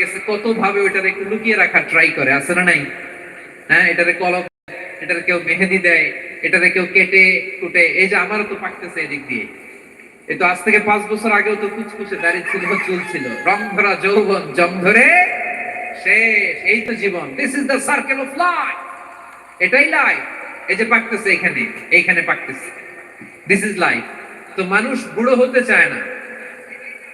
গেছে কত ভাবে ওইটার একটু লুকিয়ে রাখার ট্রাই করে, আছে না নাই? হ্যাঁ এটারে কলম, এটারে কেউ মেহেদি দেয়, এটারে কেউ কেটে কুটে, এই যে আমারও তো পাকতেছে এদিক দিয়ে। এই তো আজ থেকে পাঁচ বছর আগেও তো কুচকুচে দাঁড়িয়ে ছিল, চুল ছিল। রং ধরা যৌবন জং ধরে শেষ, এই তো জীবন। This is the circle of life এটাই লাইফ এই যে পাকতেছে এখানে, এইখানে পাকতেছে। দিস ইজ লাইফ তো মানুষ বুড়ো হতে চায় না।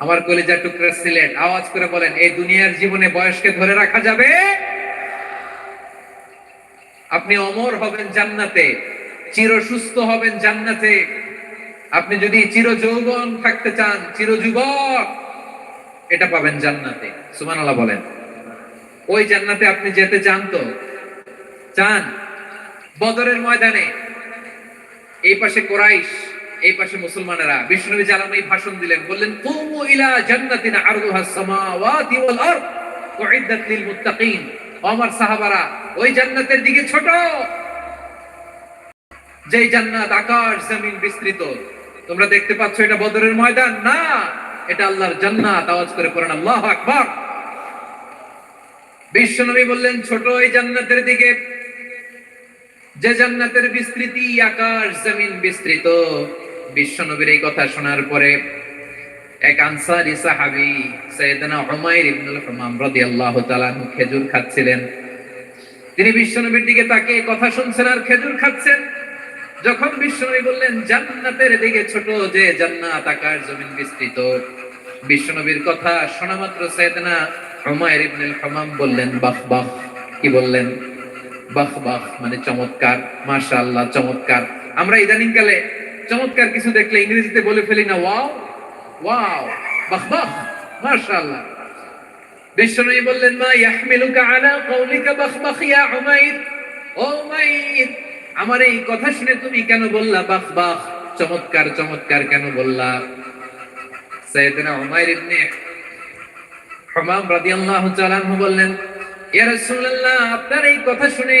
আমার কলিজা টুকরা সিলেট, আওয়াজ করে বলেন, এই দুনিয়ার জীবনে বয়সকে ধরে রাখা যাবে? আপনি অমর হবেন জান্নাতে, চির সুস্থ হবেন জান্নাতে। আপনি যদি চির যৌবন থাকতে চান, চির যুবক, এটা পাবেন জান্নাতে। সুবহানাল্লাহ বলেন। ওই জান্নাতে আপনি যেতে চান তো? চান? বদরের ময়দানে? এই পাশে কোরাইশ এই পাশে মুসলমানেরা বিষ্ণুনবী জালামাই ভাষণ দিলেন, বললেন, কুমু ইলা জান্নাতিন আরদুহা সামাওয়াতি ওয়াল আরদ, উইদ্দাত লিল মুত্তাকিন। আমার সাহাবারা, ওই জান্নাতের দিকে ছোট। যেই জান্নাত আকাশ, জমিন বিস্তৃত। তোমরা দেখতে পাচ্ছ এটা বদরের ময়দান। না, এটা আল্লাহর জান্নাত। আওয়াজ করে পড়েন, আল্লাহু আকবার। বিশ্বনবী বললেন, ছোট ওই জান্নাতের দিকে। যে জান্নাতের বিস্তৃতি আকাশ, জমিন বিস্তৃত। বিশ্বনবীর এই কথা শোনার পরে এক আনসারি সাহাবী সৈয়দনা উমাইর ইবনুল হুমাম রাদিয়াল্লাহু তাআলা খেজুর খাচ্ছিলেন। তিনি বিশ্বনবীর দিকে তাকে কথা শুনছেন আর খেজুর খাচ্ছেন। যখন বিশ্বনবী বললেন, জান্নাতের দিকে ছোট যে জান্নাত আকার জমিন বিস্তৃত। বিশ্বনবীর কথা শোনা মাত্র সৈয়দনা উমাইর ইবনুল হুমাম বললেন, বাহ বাহ। কি বললেন? বাহ বাহ। মানে চমৎকার, মাশাআল্লাহ, চমৎকার। আমরা ইদানিং কালে চমৎকার কিছু দেখলে ইংরেজিতে বলে ফেলি না, ওয়াও ওয়াও, বাহ বাহ, মাশাআল্লাহ। বিশ্বনবী বললেন, মা ইয়াহমিলুকা আলা কওলিকা বাহ বাহ, ইয়া উমাইর ও উমাইর আমার এই কথা শুনে তুমি কেন বললা বাহ বাহ, চমৎকার চমৎকার কেন বললা? সাইয়েদনা উমাইর ইবনে হুমাম রাদিয়াল্লাহু তাআলা বললেন, ইয়া রাসূলুল্লাহ, আপনার এই কথা শুনে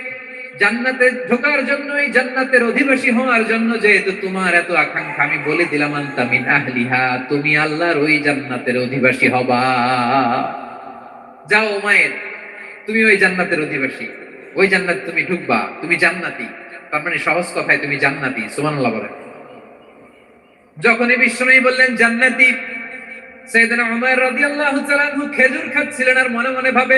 জান্নাতে ঢোকার জন্য এই জান্নাতের অধিবাসী হওয়ার জন্য যেহেতু তোমার এত আকাঙ্ক্ষা, আমি বলে দিলাম আন্তামিন আহলিহা, তুমি আল্লাহর ওই জান্নাতের অধিবাসী হবা। যাও ওমায়ের তুমি ওই জান্নাতের অধিবাসী, ওই জান্নাত তুমি ঢুকবা, তুমি জান্নাতি। তার মানে সহজ কথায় তুমি জান্নাতি, সুবহানাল্লাহ বলেন। যখনই বিশ্বনবী বললেন, জান্নাতি সৈয়দনা উমর রাদিয়াল্লাহু তাআলা খেজুর খাচ্ছিলেন আর মনে মনে ভাবে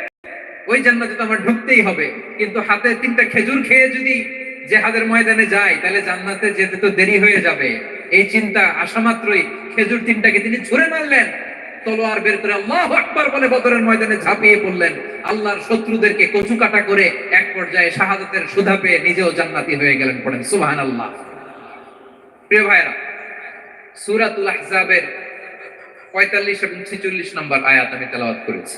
ওই জান্নাতে তো আমার ঢুকতেই হবে। কিন্তু হাতে তিনটা খেজুর খেয়ে যদি জেহাদের ময়দানে যাই তাহলে জান্নাতে যেতে তো দেরি হয়ে যাবে। এই চিন্তা আসা মাত্রই খেজুর তিনটাকে তিনি ছুঁড়ে মারলেন। তলোয়ার বের করে আল্লাহ আকবার বলে বদরের ময়দানে ঝাঁপিয়ে পড়লেন। আল্লাহর শত্রুদেরকে কচু কাটা করে এক পর্যায়ে শাহাদাতের সুধা পেয়ে নিজেও জান্নাতি হয়ে গেলেন পড়েন। সুবহানাল্লাহ। প্রিয় ভাইরা সূরাতুল আহজাবের পঁয়তাল্লিশ এবং ছেচল্লিশ নম্বর আয়াত আমি তেলাওয়াত করেছি।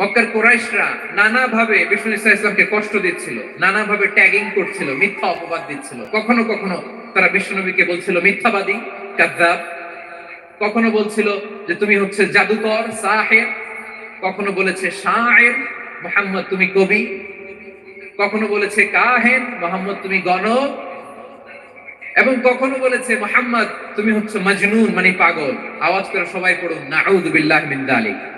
মক্কার কোরাইশরা নানা ভাবে বিষ্ণু ইসা ইসলামকে কষ্ট দিচ্ছিল নানা ভাবে ট্যাগিং করছিল, মিথ্যা অপবাদ দিচ্ছিল। কখনো কখনো তারা বিশ্বনবীকে বলছিল, মিথ্যাবাদী কাদ্দাব কখনো বলছিল যে, তুমি হচ্ছে জাদুকর, সাহেব। কখনো বলেছে শাহের মোহাম্মদ তুমি কবি। কখনো বলেছে, কাহেন, মোহাম্মদ তুমি গণক। এবং কখনো বলেছে, মোহাম্মদ তুমি হচ্ছে মজনুন মানে পাগল। আওয়াজ করে সবাই পড়ুন নাউদ বিল্লাহ মিন যালিক।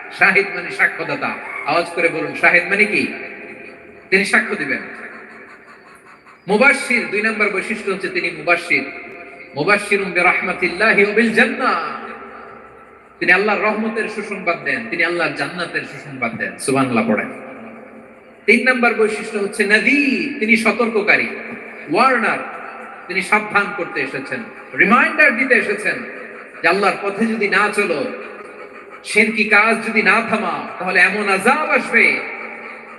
শাহিদ মানে সাক্ষ্যদাতা। আওয়াজ করে বলুন, শাহিদ মানে কি? তিনি সাক্ষ্য দিবেন। মুবাশশির, দুই নম্বর বৈশিষ্ট্য হচ্ছে তিনি বিরাহমাতিল্লাহি ওয়া বিল জান্নাহ তিনি আল্লাহর রহমতের সুসংবাদ দেন, তিনি আল্লাহর জান্নাতের সুসংবাদ দেন। সুবহানাল্লাহ পড়েন। তিন নম্বর বৈশিষ্ট্য হচ্ছে নদীর, তিনি সতর্ককারী। ওয়ার্নার, তিনি সাবধান করতে এসেছেন। রিমাইন্ডার দিতে এসেছেন যে আল্লাহর পথে যদি না চলো শিরকি কাজ যদি না থামা, তাহলে এমন আজাব আসবে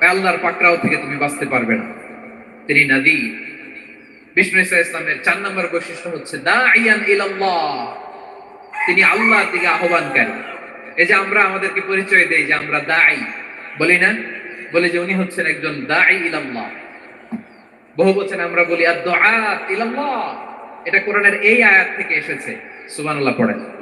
আল্লাহর পাকড়াও থেকে তুমি বাঁচতে পারবে না। তিনি নদী বিষ্ণু ইসা ইসলামের চার নম্বর বৈশিষ্ট্য হচ্ছে দাইয়ান ইলাল্লাহ। তিনি আল্লাহর দিকে আহ্বানকারী এই যে আমরা আমাদেরকে পরিচয় দেই যে আমরা দাই বলি না? বলে যে উনি হচ্ছেন একজন দাঈ ইলাল্লাহ। বহু বচন আমরা বলি আদ-দুআত ইলাল্লাহ। এটা কোরআনের এই আয়াত থেকে এসেছে। সুবহানাল্লাহ, পড়েন।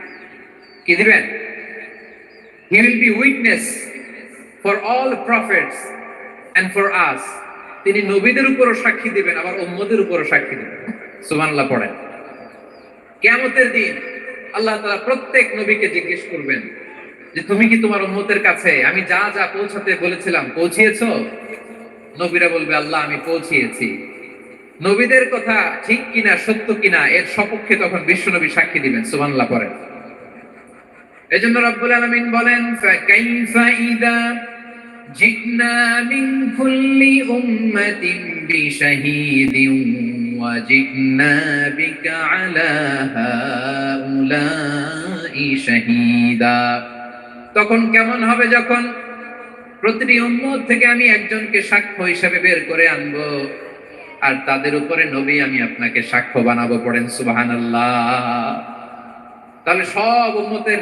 কি দিবেন? He will be witness for all prophets and for us তিনি নবীদের উপরও সাক্ষী দিবেন, আবার উম্মদের উপরও সাক্ষী দিবেন। সুবহানাল্লাহ পড়েন। কিয়ামতের দিন আল্লাহ তাআলা প্রত্যেক নবীকে জিজ্ঞেস করবেন যে, তুমি কি তোমার উম্মতের কাছে আমি যা যা পৌঁছাতে বলেছিলাম পৌঁছিয়েছো? নবীরা বলবে, আল্লাহ, আমি পৌঁছিয়েছি। নবীদের কথা ঠিক কিনা, সত্য কিনা, এর সপক্ষে তখন বিশ্বনবী সাক্ষী দিবেন। সুবহানাল্লাহ পড়েন। এজন্য রব্বুল আলামিন বলেন, ফাকাইফা ইদা জিকনা মিন কুল্লি উম্মাতিন বিশাহিদিন ওয়া জিকনা বিকা আলা হাউলাই শাহীদা। তখন কেমন হবে যখন প্রতিটি উম্মত থেকে আমি একজনকে সাক্ষ্য হিসেবে বের করে আনব, আর তাদের উপরে নবী আমি আপনাকে সাক্ষ্য বানাবো পড়েন, সুবহানাল্লাহ। তাহলে সব উম্মতের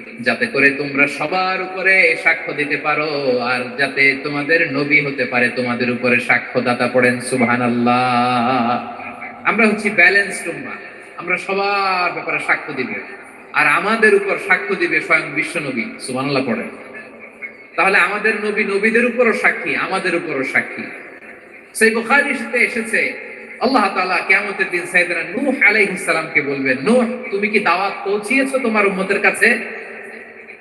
যাতে করে তোমরা সবার উপরে সাক্ষ্য দিতে পারো, আর যাতে তোমাদের নবী হতে পারে, তোমাদের উপরে সাক্ষ্যদাতা পড়েন সুবহান আমরা হচ্ছি ব্যালেন্সড উম্মা আমরা সবার ব্যাপারে সাক্ষ্য দিবে, আর আমাদের উপর সাক্ষ্য দিবে স্বয়ং বিশ্ব নবী, সুবহানাল্লাহ পড়েন তাহলে আমাদের নবী নবীদের উপরও সাক্ষী, আমাদের উপরও সাক্ষী। সেই বুখারীর সাথে এসেছে, আল্লাহ তাআলা কিয়ামতের দিন সাইয়েদনা নূহ আলাইহিস বলবেন, নূহ, তুমি কি দাওয়াত পৌঁছিয়েছো তোমার উম্মতের কাছে?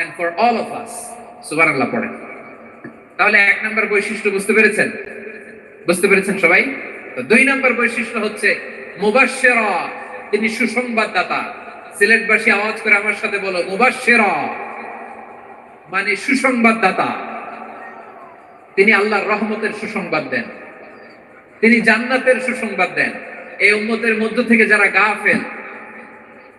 and for all of us সুবহানাল্লাহ, পড়েন। তাহলে এক নম্বর বৈশিষ্ট্য বুঝতে পেরেছেন? বুঝতে পেরেছেন সবাই? তো দুই নম্বর বৈশিষ্ট্য হচ্ছে, মুবাশশিরা, তিনি সুসংবাদদাতা। সিলেটবাসী আওয়াজ করে আমার সাথে বলো, মুবাশশিরা মানে সুসংবাদদাতা। তিনি আল্লাহর রহমতের সুসংবাদ দেন। তিনি জান্নাতের সুসংবাদ দেন। এই উম্মতের মধ্য থেকে যারা গাফেল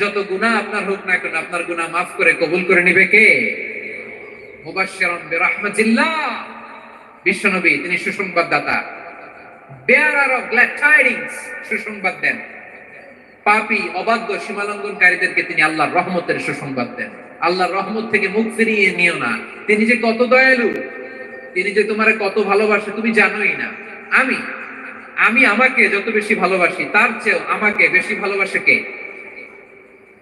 যত গুনাহ আপনার হোক না কেন, আপনার গুনাহ মাফ করে কবুল করে নিবে কে? বিশ্বনবী, তিনি সুসংবাদদাতা। রহমতের সুসংবাদ দেন। রহমত থেকে মুখ ফিরিয়ে নিও না। তিনি যে কত দয়ালু, তিনি যে তোমার কত ভালোবাসে, তুমি জানোই না। আমি আমি আমাকে যত বেশি ভালোবাসি, তার চেয়েও আমাকে বেশি ভালোবাসে কে?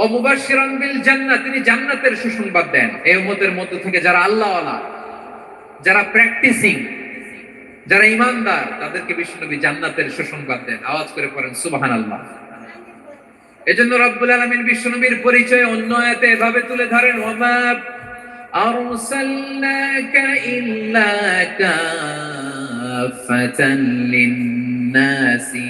ও মুবাশশিরান বিল জান্নাত তিনি জান্নাতের সুসংবাদ দেন। এই উম্মতের মধ্য থেকে যারা আল্লাহওয়ালা, যারা প্র্যাকটিসিং যারা ইমানদার, তাদেরকে বিষ্ণুনবী জান্নাতের সুসংবাদ দেন। আওয়াজ করে পড়েন, সুবহানাল্লাহ। এজন্য রব্বুল আলামিন বিষ্ণুনবীর পরিচয় অন্য আয়াতে এভাবে তুলে ধরেন, ওমা আরসালনাকা ইল্লা কাফাতান লিন-নাসি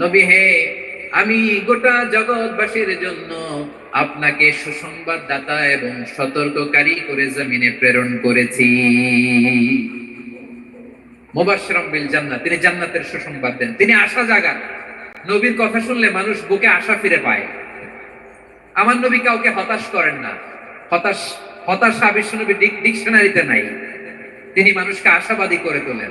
নবী আমি গোটা জগৎবাসীর জন্য আপনাকে সুসংবাদদাতা এবং সতর্ককারী করে জমিনে প্রেরণ করেছি। মুবাশশিরাম বিল জান্নাত, তিনি জান্নাতের সুসংবাদ দেন, তিনি আশা জাগান। নবীর কথা শুনলে মানুষ বুকে আশা ফিরে পায়। আমার নবী কাউকে হতাশ করেন না। হতাশ, হতাশা বিশ্বনবীর ডিকশনারিতে নাই। তিনি মানুষকে আশাবাদী করে তোলেন।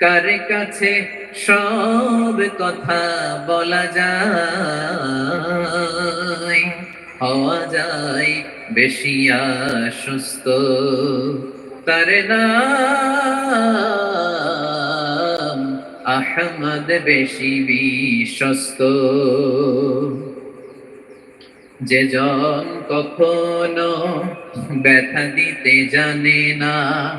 কারে কাছে সব কথা বলা যায়? হওয়া যায় বেশি আশ্বস্ত। তার নাম আহমদ বেশি বিশ্বস্ত। যে জন কখনো ব্যথা দিতে জানে না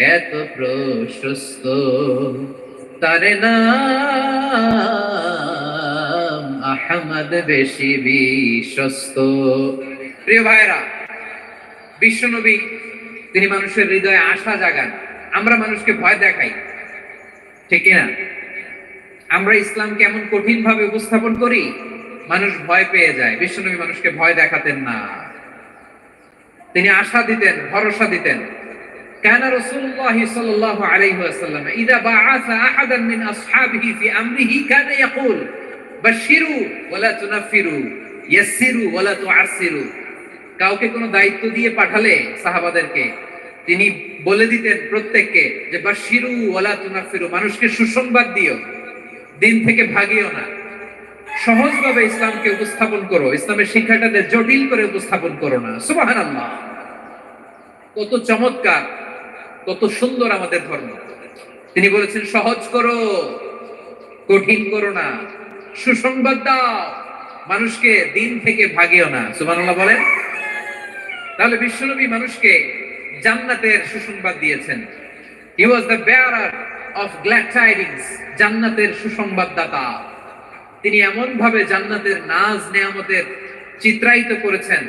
এত প্রশস্ত, তারে নাম আহমদ বেশি বিশ্বস্ত। প্রিয় ভাইরা বিশ্বনবী, তিনি মানুষের হৃদয়ে আশা জাগান। আমরা মানুষকে ভয় দেখাই, ঠিক না আমরা ইসলামকে এমন কঠিন ভাবে উপস্থাপন করি, মানুষ ভয় পেয়ে যায়। বিশ্বনবী মানুষকে ভয় দেখাতেন না। তিনি আশা দিতেন, ভরসা দিতেন। كان رسول الله صلى الله عليه وسلم إذا بعث أحدا من أصحابه في أمره كان يقول بشروا ولا تنفروا يسروا ولا تعسروا কাউকে কোনো দায়িত্ব দিয়ে পাঠালে সাহাবাদেরকে তিনি বলে দিতেন প্রত্যেককে যে বাশিরু ওয়ালা তুনাফিরু মানুষকে সুসংবাদ দিও দিন থেকে ভাগিও না সহজভাবে ইসলামকে উপস্থাপন করো ইসলামের শিক্ষাটাকে জটিল করে উপস্থাপন করো না সুবহানাল্লাহ কত চমৎকার কত সুন্দর আমাদের ধর্ম। তিনি বলেছেন, সহজ করো, কঠিন করো না। সুসংবাদ দাও। মানুষকে দিন থেকে ভাগিও না। সুবহানাল্লাহ বলেন। তাহলে বিশ্বনবী মানুষকে জান্নাতের সুসংবাদ দিয়েছেন। He was the bearer of glad tidings জান্নাতের সুসংবাদদাতা। তিনি এমন ভাবে জান্নাতের নাজ নেয়ামতের চিত্রায়িত করেছেন।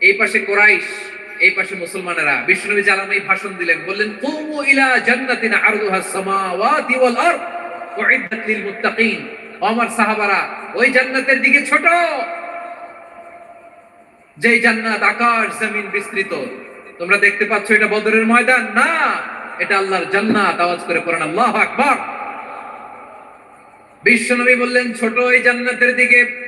এই পাশে কোরাইশ, এই পাশে মুসলমানেরা। বিষ্ণুনবী জালামাই ভাষণ দিলেন, বললেন, কুমু ইলা জান্নাতিন আরদুহা সামাওয়াতি ওয়াল আরদ, উইদ্দাত লিল মুত্তাকিন। আমার সাহাবারা, ওই জান্নাতের দিকে ছোট। যে জান্নাত আকাশ, জমিন বিস্তৃত। তোমরা দেখতে পাচ্ছ এটা বদরের ময়দান। না, এটা আল্লাহর জান্নাত। আওয়াজ করে পড়েন, আল্লাহ আকবার। বিশ্বনবী বললেন, ছোট এই জান্নাতের দিকে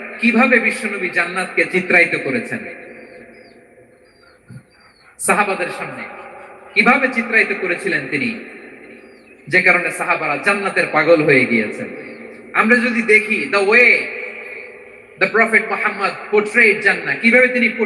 কীভাবে বিশ্বনবী জান্নাতকে চিত্রায়িত করেছেন? সাহাবাদের সামনে কীভাবে চিত্রায়িত করেছিলেন তিনি? যে কারণে সাহাবারা জান্নাতের পাগল হয়ে গিয়েছেন। আমরা যদি দেখি the way the prophet Muhammad portrait জান্না কীভাবে তিনি